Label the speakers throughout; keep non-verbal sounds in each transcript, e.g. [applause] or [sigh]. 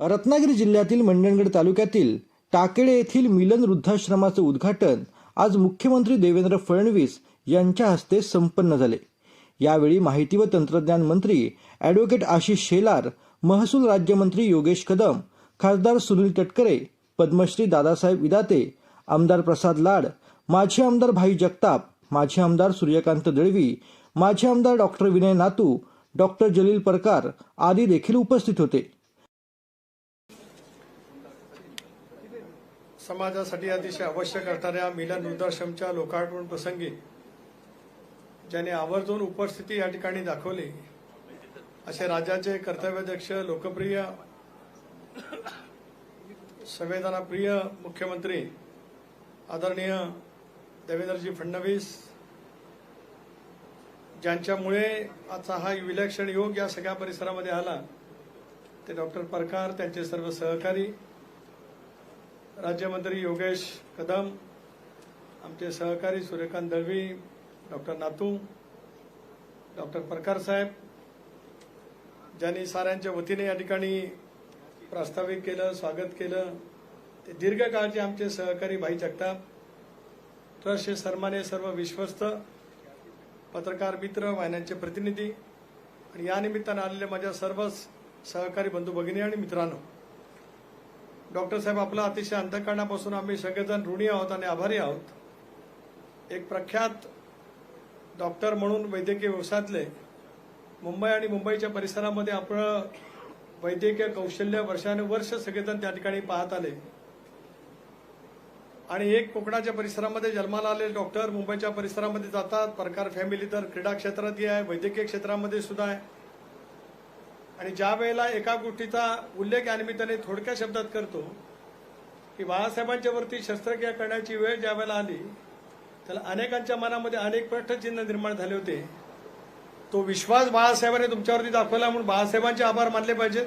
Speaker 1: रत्नागिरी जिल्ह्यातील मंडणगड तालुक्यातील टाकेडे येथील मिलन वृद्धाश्रमाचं उद्घाटन आज मुख्यमंत्री देवेंद्र फडणवीस यांच्या हस्ते संपन्न झाले. यावेळी माहिती व तंत्रज्ञान मंत्री ॲडव्होकेट आशिष शेलार महसूल राज्यमंत्री योगेश कदम खासदार सुनील तटकरे पद्मश्री दादासाहेब विदाते आमदार प्रसाद लाड माजी आमदार भाई जगताप माजी आमदार सूर्यकांत दळवी माजी आमदार डॉक्टर विनय नातू डॉक्टर जलील परकार आदी देखील उपस्थित होते.
Speaker 2: समाजासाठी अतिशय आवश्यक असणाऱ्या मिलन वृद्धाश्रमच्या लोकार्पण प्रसंगी ज्याने आवर्जून उपस्थिती या ठिकाणी दाखवली. असे राज्याचे कर्तव्याध्यक्ष लोकप्रिय संवेदनाप्रिय मुख्यमंत्री आदरणीय देवेंद्रजी फडणवीस ज्यांच्यामुळे आजचा हा विलक्षण योग या सगळ्या परिसरामध्ये आला ते डॉक्टर परकार त्यांचे सर्व सहकारी राज्यमंत्री योगेश कदम आमचे सहकारी सूर्यकांत दळवी डॉक्टर नातू डॉक्टर प्रकार साहेब ज्यांनी साऱ्यांच्या वतीने या ठिकाणी प्रास्ताविक केलं स्वागत केलं. ते दीर्घकाळचे आमचे सहकारी भाई जगताप ट्रस्टचे सन्माने सर्व विश्वस्त पत्रकार मित्र वाहिन्यांचे प्रतिनिधी आणि या निमित्तानं आलेले माझ्या सर्वच सहकारी बंधू भगिनी आणि मित्रांनो डॉक्टर साहेब आपला अतिशय अंतकरणापासून आम्ही सगळेजण ऋणी आहोत आणि आभारी आहोत. एक प्रख्यात डॉक्टर म्हणून वैद्यकीय व्यवसायातले मुंबई आणि मुंबईच्या परिसरामध्ये आपलं वैद्यकीय कौशल्य वर्षानुवर्ष सगळेजण त्या ठिकाणी पाहत आले. आणि एक कोकणाच्या परिसरामध्ये जन्माला आलेले डॉक्टर मुंबईच्या परिसरामध्ये जातात. प्रकार फॅमिली तर क्रीडा क्षेत्रातही आहे वैद्यकीय क्षेत्रामध्ये सुद्धा आहे. आणि ज्या वेळेला एका गोष्टीचा उल्लेख या निमित्ताने थोडक्या शब्दात करतो की बाळासाहेबांच्या वरती शस्त्रक्रिया करण्याची वेळ ज्या वेळेला आली त्याला अनेकांच्या मनामध्ये अनेक प्रश्नचिन्ह निर्माण झाले होते. तो विश्वास बाळासाहेबांनी तुमच्यावरती दाखवला म्हणून बाळासाहेबांचे आभार मानले पाहिजेत.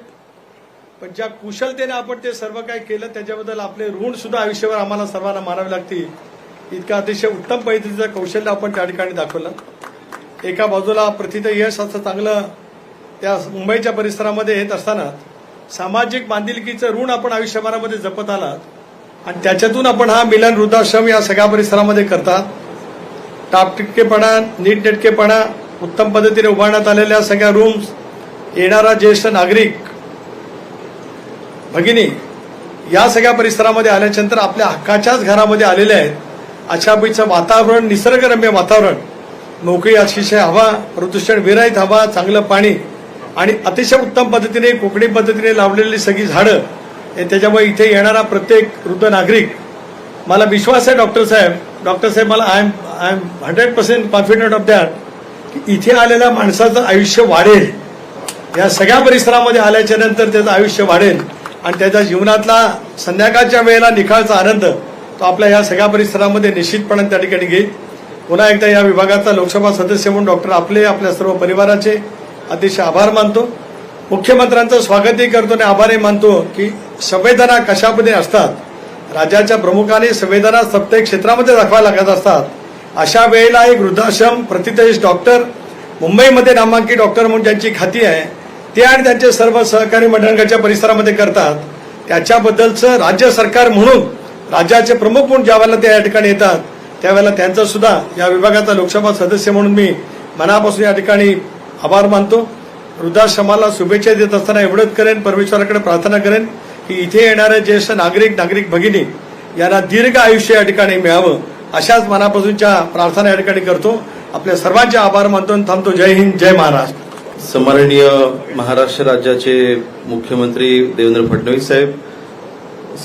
Speaker 2: पण ज्या कुशलतेने आपण ते सर्व काही केलं त्याच्याबद्दल आपले ऋण सुद्धा आयुष्यावर आम्हाला सर्वांना मानावे लागतील. इतकं अतिशय उत्तम पद्धतीचं कौशल्य आपण त्या ठिकाणी दाखवलं. एका बाजूला प्रथित यश असं चांगलं त्या मुंबईच्या परिसरामध्ये येत असताना सामाजिक बांधिलकीचं ऋण आपण आयुष्यभरामध्ये जपत आलात आणि त्याच्यातून आपण हा मिलन वृद्धाश्रम या सगळ्या परिसरामध्ये करतात. टापटिपकेपणा नीटनेटकेपणा उत्तम पद्धतीने उभारण्यात आलेल्या सगळ्या रूम्स येणारा ज्येष्ठ नागरिक भगिनी या सगळ्या परिसरामध्ये आल्याच्यानंतर आपल्या हक्काच्याच घरामध्ये आलेले आहेत. अशापैकीचं वातावरण निसर्गरम्य वातावरण. मोकळी अतिशय हवा प्रदूषण विरहित हवा चांगलं पाणी. आणि अतिशय उत्तम पद्धतीने कोकणी पद्धतीने लावलेली सगळी झाडं त्याच्यामुळे इथे येणारा प्रत्येक वृद्ध नागरिक मला विश्वास आहे डॉक्टर साहेब डॉक्टर साहेब मला I am I am hundred percent confident of that की इथे आलेल्या माणसाचं आयुष्य वाढेल. या सगळ्या परिसरामध्ये आल्याच्यानंतर त्याचं आयुष्य वाढेल. आणि त्याच्या जीवनातला संध्याकाळच्या वेळेला निखाळचा आनंद तो आपल्या या सगळ्या परिसरामध्ये निश्चितपणे त्या ठिकाणी घेईल. पुन्हा एकदा या विभागाचा लोकसभा सदस्य म्हणून डॉक्टर आपले आपल्या सर्व परिवाराचे अतिशय आभार मानतो. मुख्यमंत्र्यांचं स्वागतही करतो आणि आभारही मानतो की संवेदना कशामध्ये असतात? राज्याच्या प्रमुखाने संवेदना प्रत्येक क्षेत्रामध्ये दाखवायला लागत असतात. अशा वेळेला एक वृद्धाश्रम प्रतितेश डॉक्टर मुंबईमध्ये नामांकित डॉक्टर म्हणून ज्यांची खाती आहे ते आणि त्यांचे सर्व सहकारी मंडळांच्या परिसरामध्ये करतात. त्याच्याबद्दलचं राज्य सरकार म्हणून राज्याचे प्रमुख म्हणून ज्या वेळेला ते या ठिकाणी येतात त्यावेळेला त्यांचं सुद्धा या विभागाचा लोकसभा सदस्य म्हणून मी मनापासून या ठिकाणी आभार मानतो. वृद्धाश्रमाला शुभेच्छा देत असताना एवढंच करेन परमेश्वराकडे प्रार्थना करेन की इथे येणारे ज्येष्ठ नागरिक नागरिक भगिनी यांना दीर्घ आयुष्य या ठिकाणी मिळावं. अशाच मनापासूनच्या प्रार्थना या ठिकाणी करतो. आपल्या सर्वांचे आभार मानतो आणि थांबतो. जय हिंद जय महाराष्ट्र.
Speaker 3: सन्माननीय महाराष्ट्र राज्याचे मुख्यमंत्री देवेंद्र फडणवीस साहेब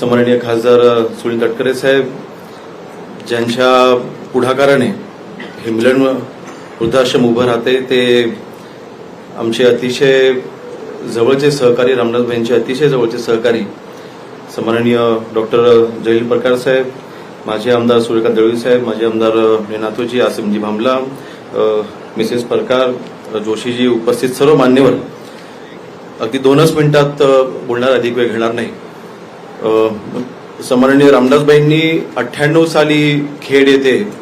Speaker 3: सन्माननीय खासदार सुनील तटकरे साहेब ज्यांच्या पुढाकाराने हिमलन वृद्धाश्रम उभं राहते ते आमचे अतिशय जवळचे सहकारी रामनाथभाईंचे अतिशय जवळचे सहकारी सन्माननीय डॉक्टर जलील प्रकार साहेब माजी आमदार सूर्यकांत दळवी साहेब माजी आमदार नाथोजी आसिमजी भांबला मिसेस परकार जोशीजी उपस्थित सर्व मान्यवर. अगदी दोनच मिनिटात बोलणार अधिक वेळ घेणार नाही. अ, सन्माननीय रामदासबाईंनी अठ्ठ्याण्णव साली खेड येथे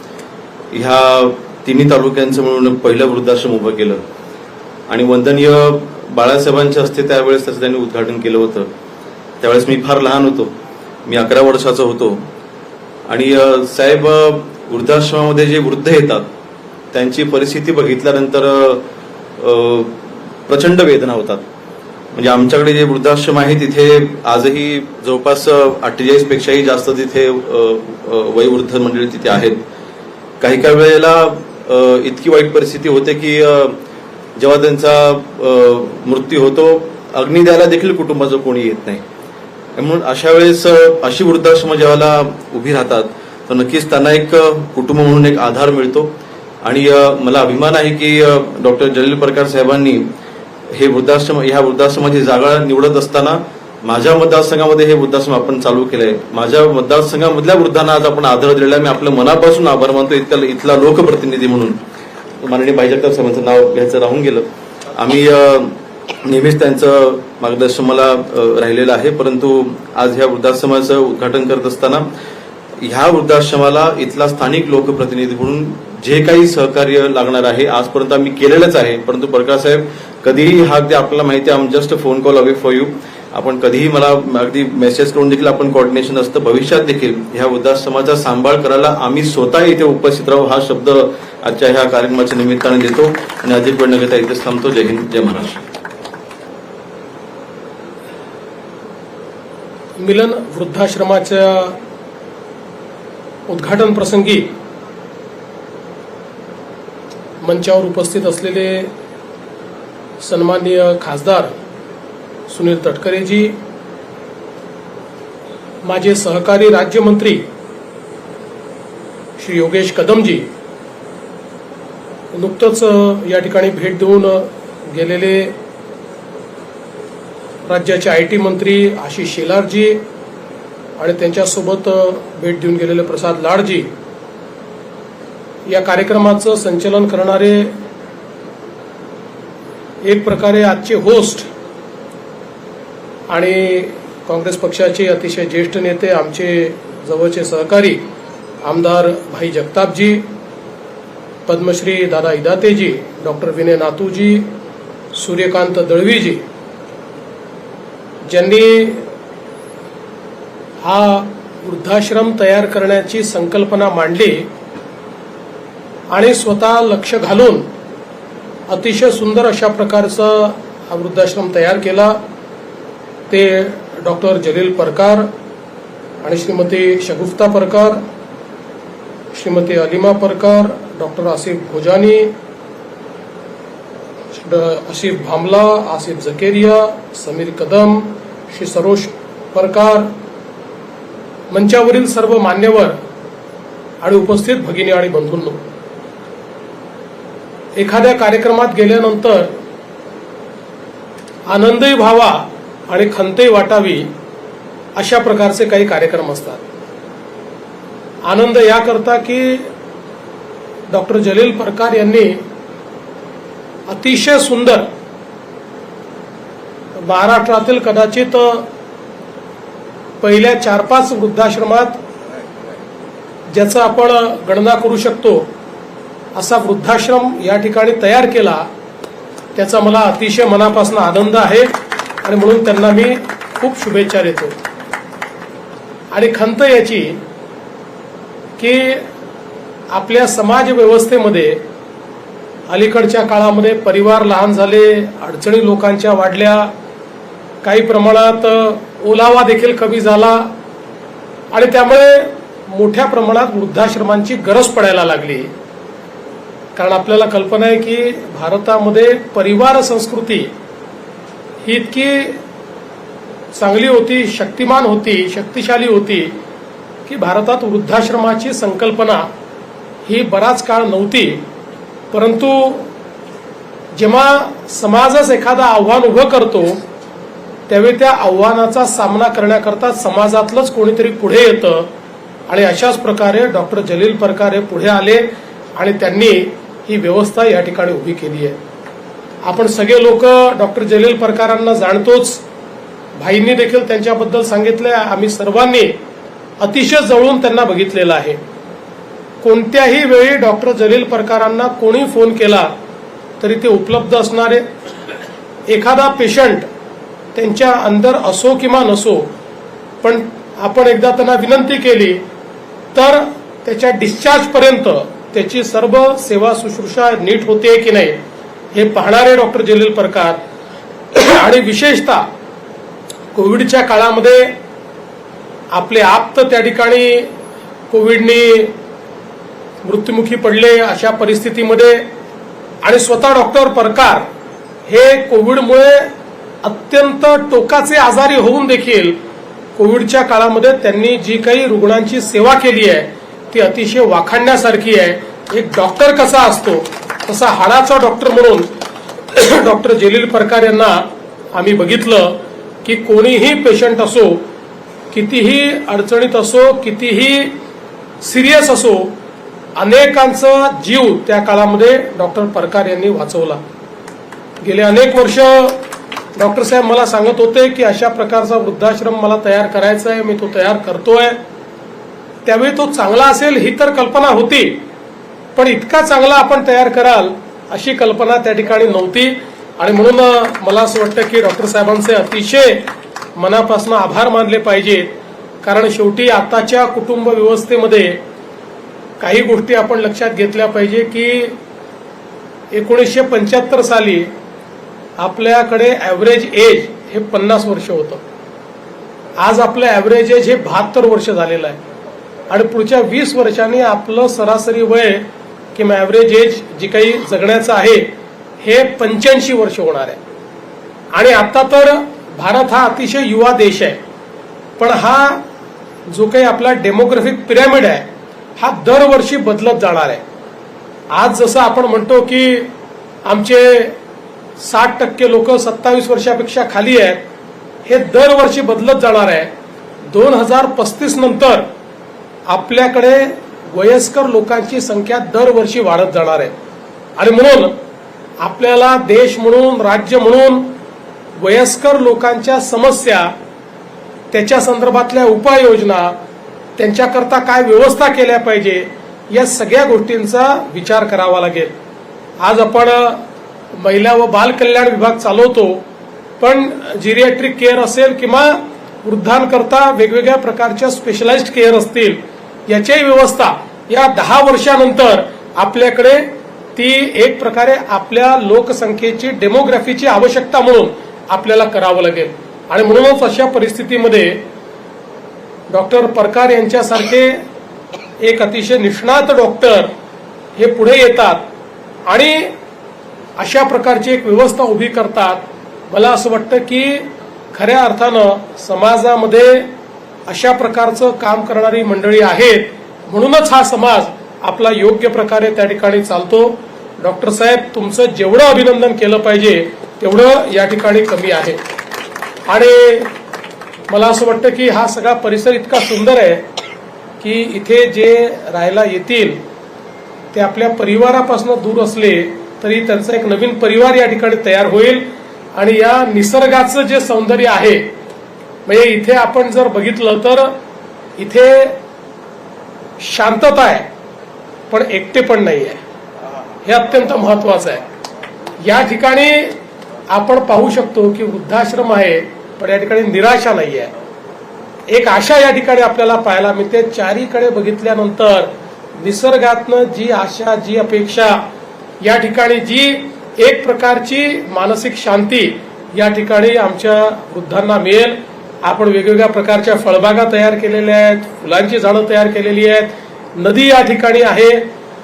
Speaker 3: ह्या तिन्ही तालुक्यांचं मिळून पहिलं वृद्धाश्रम उभं केलं. आणि वंदनीय बाळासाहेबांच्या हस्ते त्यावेळेस त्याचं त्यांनी उद्घाटन केलं होतं. त्यावेळेस मी फार लहान होतो. मी अकरा वर्षाचा होतो. आणि साहेब वृद्धाश्रमामध्ये जे वृद्ध येतात त्यांची परिस्थिती बघितल्यानंतर प्रचंड वेदना होतात. म्हणजे आमच्याकडे जे वृद्धाश्रम आहे तिथे आजही जवळपास अठ्ठेचाळीस पेक्षाही जास्त तिथे अ, वयोवृद्ध मंडळी तिथे आहेत. काही काही वेळेला इतकी वाईट परिस्थिती होते की जेव्हा त्यांचा मृत्यू होतो अग्नी द्यायला देखील कुटुंबाचं कोणी येत नाही. म्हणून अशा वेळेस अशी वृद्धाश्रम जेव्हा उभी राहतात तर नक्कीच त्यांना एक कुटुंब म्हणून एक आधार मिळतो. आणि मला अभिमान आहे की डॉक्टर जलील प्रकार साहेबांनी हे वृद्धाश्रम ह्या वृद्धाश्रमाची जागा निवडत असताना माझ्या मतदारसंघामध्ये हे वृद्धाश्रम आपण चालू केलंय. माझ्या मतदारसंघामधल्या वृद्धांना आज आपण आदर दिलेला आहे. मी आपल्या मनापासून आभार मानतो. इथल्या इथला लोकप्रतिनिधी म्हणून. माननीय भाई जगताप साहेबांचं नाव घ्यायचं राहून गेलं. आम्ही नेहमीच त्यांचं मार्गदर्शन मला राहिलेलं आहे. परंतु आज ह्या वृद्धाश्रमाचं उद्घाटन करत असताना ह्या वृद्धाश्रमाला इथला स्थानिक लोकप्रतिनिधी म्हणून जे काही सहकार्य लागणार आहे आजपर्यंत आम्ही केलेलंच आहे. परंतु प्रकाश साहेब कधीही हा अगदी आपल्याला माहिती आहे I'm just phone call away for you आपण कधीही मला अगदी मेसेज करून देखील आपण कॉर्डिनेशन असतं. भविष्यात देखील ह्या वृद्धाश्रमाचा सांभाळ करायला आम्ही स्वतः इथे उपस्थित राहू हा शब्द आजच्या ह्या कार्यक्रमाच्या निमित्ताने देतो आणि अधिक वेळ न घेता इथेच थांबतो. जय हिंद जय महाराष्ट्र.
Speaker 4: मिलन वृद्धाश्रमाच्या उद्घाटन प्रसंगी मंचावर उपस्थित असलेले सन्माननीय खासदार सुनील तटकरेजी माझे सहकारी राज्यमंत्री श्री योगेश कदमजी नुकतंच या ठिकाणी भेट देऊन गेलेले राज्याचे आय टी मंत्री आशिष शेलारजी आणि त्यांच्यासोबत भेट देऊन गेलेले प्रसाद लाडजी या कार्यक्रमाचं संचलन करणारे एक प्रकारे आजचे होस्ट आणि काँग्रेस पक्षाचे अतिशय ज्येष्ठ नेते आमचे जवळचे सहकारी आमदार भाई जगतापजी पद्मश्री दादा इदातेजी डॉक्टर विनय नातूजी सूर्यकांत दळवीजी ज्यांनी हा वृद्धाश्रम तयार करण्याची संकल्पना मांडली आणि स्वतः लक्ष घालून अतिशय सुंदर अशा प्रकारचा हा वृद्धाश्रम तयार केला. ते डॉक्टर जलील परकार आणि श्रीमती शगुफ्ता परकार श्रीमती अलिमा परकार डॉक्टर आसिफ भोजानी आसिफ भामला आसिफ जकेरिया समीर कदम श्री सरोष परकार मंचावरील सर्व मान्यवर आणि उपस्थित भगिनी आणि बंधूंनो. एखाद्या कार्यक्रमात गेल्यानंतर आनंदही व्हावा आणि खंतही वाटावी अशा प्रकारचे काही कार्यक्रम असतात. आनंद याकरता की डॉक्टर जलील परकार यांनी अतिशय सुंदर महाराष्ट्रातील कदाचित पहिल्या चार पाच वृद्धाश्रमात ज्याचं आपण गणना करू शकतो असा वृद्धाश्रम या ठिकाणी तयार केला त्याचा मला अतिशय मनापासून आनंद आहे आणि म्हणून त्यांना मी खूप शुभेच्छा देतो. आणि खंत याची की आपल्या समाज व्यवस्थेमध्ये अलीकडच्या काळामध्ये परिवार लहान झाले अडचणी लोकांच्या वाढल्या काही प्रमाणात ओलावा देखील कमी झाला आणि त्यामुळे मोठ्या प्रमाणात वृद्धाश्रमांची गरज पडायला लागली. कारण आपल्याला कल्पना आहे की भारतामध्ये परिवार संस्कृती ही इतकी चांगली होती शक्तिमान होती शक्तिशाली होती की भारतात वृद्धाश्रमाची संकल्पना ही बराच काळ नव्हती. परंतु जेव्हा समाजच एखादं आव्हान उभं करतो त्यावेळी त्या आव्हानाचा सामना करण्याकरता समाजातलंच कोणीतरी पुढे येतं. आणि अशाच प्रकारे डॉक्टर जलील परकार हे पुढे आले आणि त्यांनी ही व्यवस्था या ठिकाणी उभी केली आहे. आपण सगळे लोक डॉक्टर जलील प्रकारांना जाणतोच. भाईंनी देखील त्यांच्याबद्दल सांगितलंय. आम्ही सर्वांनी अतिशय जवळून त्यांना बघितलेलं आहे. कोणत्याही वेळी डॉक्टर जलील परकारांना कोणी फोन केला तरी ते उपलब्ध असणारे. एखादा पेशंट त्यांच्या अंदर असो किंवा नसो पण आपण एकदा त्यांना विनंती केली तर त्याच्या डिस्चार्जपर्यंत त्याची सर्व सेवा शुश्रूषा नीट होते की नाही हे पाहणारे डॉक्टर जलील परकार. आणि विशेषतः कोविडच्या काळामध्ये आपले आप्त त्या ठिकाणी कोविडनी मृत्युमुखी पडले अशा परिस्थितीमध्ये आणि स्वतः डॉक्टर परकार हे कोविडमुळे अत्यंत टोकाचे आजारी होऊन देखील कोविडच्या काळामध्ये त्यांनी जी काही रुग्णांची सेवा केली आहे ती अतिशय वाखाणण्यासारखी आहे. एक डॉक्टर कसा असतो तसा हाडाचा डॉक्टर म्हणून [clears throat] डॉक्टर जलील परकार यांना आम्ही बघितलं की कोणीही पेशंट असो कितीही अडचणीत असो कितीही सिरियस असो अनेकांचा जीव त्या काळामध्ये डॉक्टर परकार यांनी वाचवला. गेले अनेक वर्ष डॉक्टर साहेब मला सांगत होते की अशा प्रकारचा वृद्धाश्रम मला तयार करायचा आहे मी तो तयार करतोय. त्यावेळी तो चांगला असेल ही तर कल्पना होती पण इतका चांगला आपण तयार कराल अशी कल्पना त्या ठिकाणी नव्हती. आणि म्हणून मला असं वाटतं की डॉक्टर साहेबांचे अतिशय मनापासून आभार मानले पाहिजेत कारण शेवटी आताच्या कुटुंब व्यवस्थेमध्ये काही गोष्टी आपण लक्षात घेतल्या पाहिजे की एकोणीसशे पंच्याहत्तर साली आपल्याकडे ॲव्हरेज एज हे पन्नास वर्ष होतं. आज आपलं ॲव्हरेज एज हे बहात्तर वर्ष झालेलं आहे. आणि पुढच्या वीस वर्षांनी आपलं सरासरी वय किंवा ॲव्हरेज एज जी काही जगण्याचं आहे हे पंच्याऐंशी वर्ष होणार आहे. आणि आता तर भारत हा अतिशय युवा देश आहे. पण हा जो काही आपला डेमोग्राफिक पिरॅमिड आहे हा दरवर्षी बदलत जाणार आहे. आज जसं आपण म्हणतो की आमचे साठ टक्के लोक सत्तावीस वर्षापेक्षा खाली आहेत हे दरवर्षी बदलत जाणार आहे. दोन हजार पस्तीस नंतर आपल्याकडे वयस्कर लोकांची संख्या दरवर्षी वाढत जाणार आहे. आणि म्हणून आपल्याला देश म्हणून राज्य म्हणून वयस्कर लोकांच्या समस्या त्याच्या संदर्भातल्या उपाययोजना त्यांच्याकरता काय व्यवस्था केल्या पाहिजे या सगळ्या गोष्टींचा विचार करावा लागेल. आज आपण महिला व बाल कल्याण विभाग चालवतो पण जिरियाट्रिक केअर असेल किंवा वृद्धांकरता वेगवेगळ्या प्रकारच्या स्पेशलाइज्ड केअर असतील याच्याही व्यवस्था या दहा वर्षानंतर आपल्याकडे ती एक प्रकारे आपल्या लोकसंख्येची डेमोग्राफीची आवश्यकता म्हणून आपल्याला करावं लागेल. आणि म्हणूनच अशा परिस्थितीमध्ये डॉक्टर परकार यांच्यासारखे एक अतिशय निष्णात डॉक्टर हे पुढे येतात आणि अशा प्रकारची एक व्यवस्था उभी करतात. मला असं वाटतं की खऱ्या अर्थानं समाजामध्ये अशा प्रकारचं काम करणारी मंडळी आहेत. म्हणूनच हा समाज आपला योग्य प्रकारे त्या ठिकाणी चालतो. डॉक्टर साहेब तुमचं जेवढं अभिनंदन केलं पाहिजे तेवढं या ठिकाणी कमी आहे. आणि मला असं वाटतं की हा सगळा परिसर इतका सुंदर आहे की इथे जे राहायला येतील ते आपल्या परिवारापासून दूर असले तरी त्यांचा एक नवीन परिवार या ठिकाणी तयार होईल. आणि या निसर्गाचं जे सौंदर्य आहे म्हणजे इथे आपण जर बघितलं तर इथे शांतता आहे पण एकटे पण नाही आहे हे अत्यंत महत्वाचं आहे. या ठिकाणी आपण पाहू शकतो की वृद्धाश्रम आहे पण या ठिकाणी निराशा नाही आहे. एक आशा या ठिकाणी आपल्याला पाहायला मिळते. चारीकडे बघितल्यानंतर निसर्गातनं जी आशा जी अपेक्षा या ठिकाणी जी एक प्रकारची मानसिक शांती या ठिकाणी आमच्या वृद्धांना मिळेल. आपण वेगवेगळ्या प्रकारच्या फळबागा तयार केलेल्या आहेत फुलांची झाडं तयार केलेली आहेत. नदी या ठिकाणी आहे.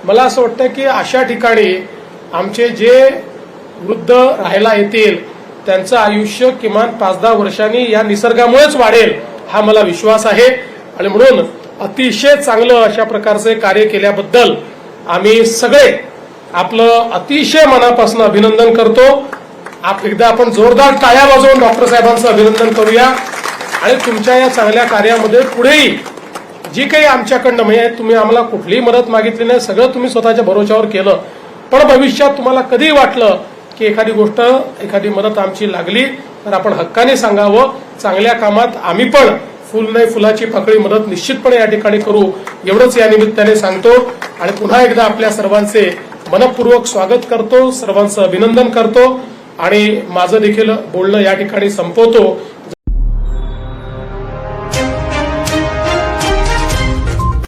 Speaker 4: मला असं वाटतं की अशा ठिकाणी आमचे जे वृद्ध राहायला येतील त्यांचं आयुष्य किमान पाच दहा वर्षांनी या निसर्गामुळेच वाढेल हा मला विश्वास आहे. आणि म्हणून अतिशय चांगलं अशा प्रकारचे कार्य केल्याबद्दल आम्ही सगळे आपलं अतिशय मनापासून अभिनंदन करतो. आप एकदा आपण जोरदार टाळ्या वाजवून डॉक्टर साहेबांचं अभिनंदन करूया. आणि तुमच्या या चांगल्या कार्यामध्ये पुढेही जी काही आमच्याकडनं म्हणजे तुम्ही आम्हाला कुठलीही मदत मागितली नाही सगळं तुम्ही स्वतःच्या भरोशावर केलं. पण भविष्यात तुम्हाला कधीही वाटलं की एखादी गोष्ट एखादी मदत आमची लागली तर आपण हक्काने सांगावं. चांगल्या कामात आम्ही पण फुल नाही फुलाची पाकळी मदत निश्चितपणे या ठिकाणी करू. एवढंच या निमित्ताने सांगतो. आणि पुन्हा एकदा आपल्या सर्वांचे मनपूर्वक स्वागत करतो. सर्वांचं अभिनंदन करतो. आणि माझं देखील बोलणं या ठिकाणी संपवतो.